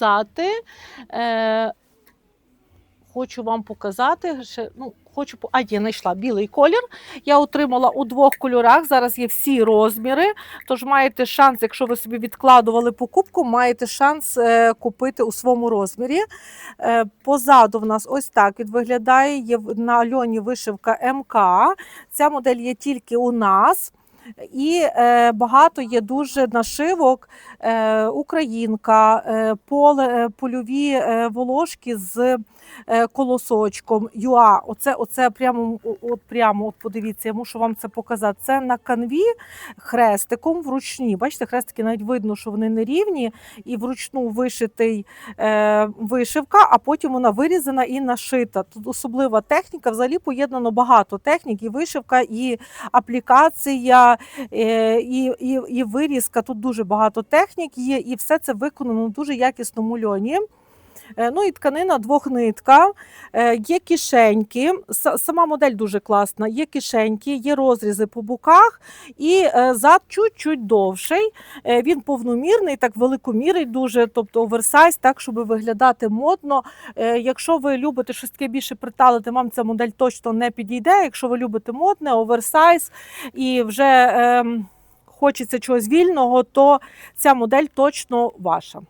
показати. Е, хочу вам показати. Ще, ну, хочу, а, є, знайшла білий колір. Я отримала у двох кольорах. Зараз є всі розміри. Тож маєте шанс, якщо ви собі відкладували покупку, маєте шанс е, купити у своєму розмірі. Е, позаду в нас ось так від виглядає. Є на Альоні вишивка МК. Ця модель є тільки у нас. І е, багато є дуже нашивок. Е, Українка, е, поле, е, польові е, волошки з е, колосочком. Юа, оце, оце прямо, от прямо от подивіться, я мушу вам це показати. Це на канві хрестиком вручні. Бачите, хрестики навіть видно, що вони не рівні, і вручну вишитий е, вишивка, а потім вона вирізана і нашита. Тут особлива техніка. Взагалі поєднано багато технік, і вишивка, і аплікація, і, і, і вирізка. Тут дуже багато технік є, і все це виконано в дуже якісному льоні. Е, Ну і тканина двохнитка, Е, є кишеньки. Сама модель дуже класна. Є кишеньки, є розрізи по боках, і е, зад чуть-чуть довший. Він повномірний, так великомірний, дуже, тобто оверсайз, так, щоб виглядати модно. Якщо ви любите щось таке більше приталити, вам ця модель точно не підійде. Якщо ви любите модне, оверсайз і вже ем, хочеться чогось вільного, то ця модель точно ваша.